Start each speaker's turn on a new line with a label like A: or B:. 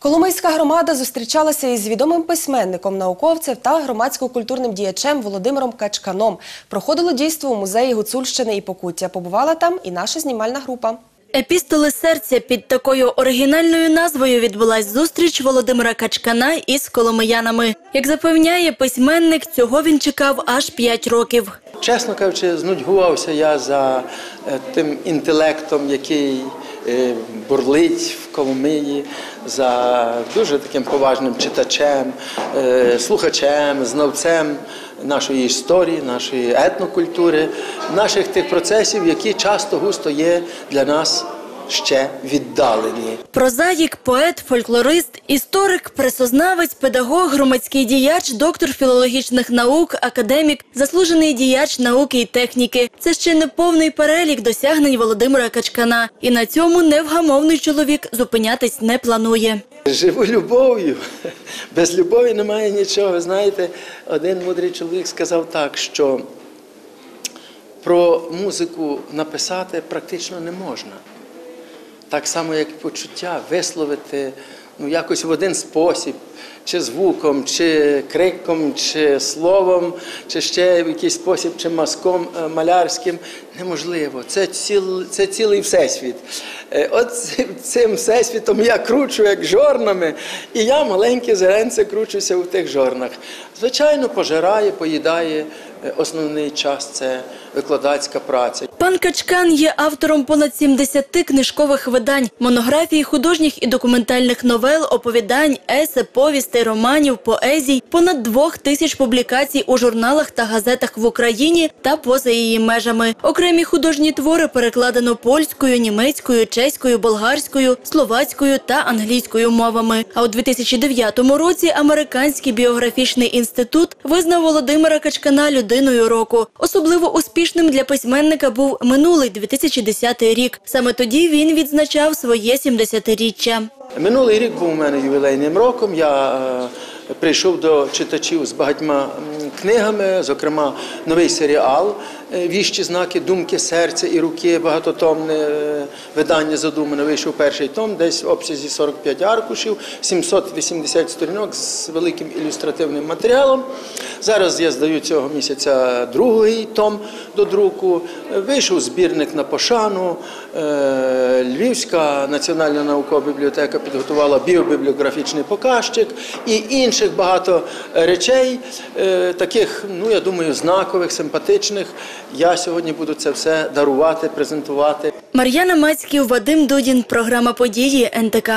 A: Коломийська громада зустрічалася із відомим письменником, науковцем та громадсько-культурним діячем Володимиром Качканом. Проходило дійство у музеї Гуцульщини і Покуття. Побувала там і наша знімальна група.
B: Епістоли серця під такою оригінальною назвою відбулась зустріч Володимира Качкана із коломиянами. Як запевняє письменник, цього він чекав аж п'ять років.
C: Чесно кажучи, знудьгувався я за е, тим інтелектом, який бурлить в Коломиї, за дуже таким поважним читачем, е, слухачем, знавцем нашої історії, нашої етнокультури, наших тих процесів, які часто густо є для нас ще віддалені.
B: Прозаїк, поет, фольклорист, історик, пресознавець, педагог, громадський діяч, доктор філологічних наук, академік, заслужений діяч науки і техніки. Це ще не повний перелік досягнень Володимира Качкана. І на цьому невгамовний чоловік зупинятись не планує.
C: Живу любов'ю. Без любові немає нічого. Знаєте, один мудрий чоловік сказав так, що про музику написати практично не можна. Так само, як почуття, висловити ну, якось в один спосіб, чи звуком, чи криком, чи словом, чи ще в якийсь спосіб, чи мазком е, малярським, неможливо. Це, ціл, це цілий всесвіт. Е, От цим- всесвітом я кручу як жорнами, і я маленьке зеренце кручуся у тих жорнах. Звичайно, пожирає, поїдає е, основний час це викладацька праця.
B: Пан Качкан є автором понад 70 книжкових видань, монографій, художніх і документальних новел, оповідань, есе, повістей, романів, поезій, понад двох тисяч публікацій у журналах та газетах в Україні та поза її межами. Окремі художні твори перекладено польською, німецькою, чеською, болгарською, словацькою та англійською мовами. А у 2009 році Американський біографічний інститут визнав Володимира Качкана людиною року. Особливо успішним для письменника був минулий 2010 рік. Саме тоді він відзначав своє 70-річчя.
C: Минулий рік був у мене ювілейним роком. Я е, прийшов до читачів з багатьма книгами, зокрема, новий серіал Віщі знаки, думки серця і руки, багатотомне е, видання задумане. Вийшов перший том, десь в обсязі 45 аркушів, 780 сторінок з великим ілюстративним матеріалом. Зараз я здаю цього місяця другий том до друку. Е, Вийшов збірник на пошану. Е, Львівська національна наукова бібліотека підготувала біобібліографічний показчик і інших багато речей, е, таких, ну я думаю, знакових, симпатичних. Я сьогодні буду це все дарувати, презентувати.
B: Мар'яна Мацьків, Вадим Дудін, програма події НТК.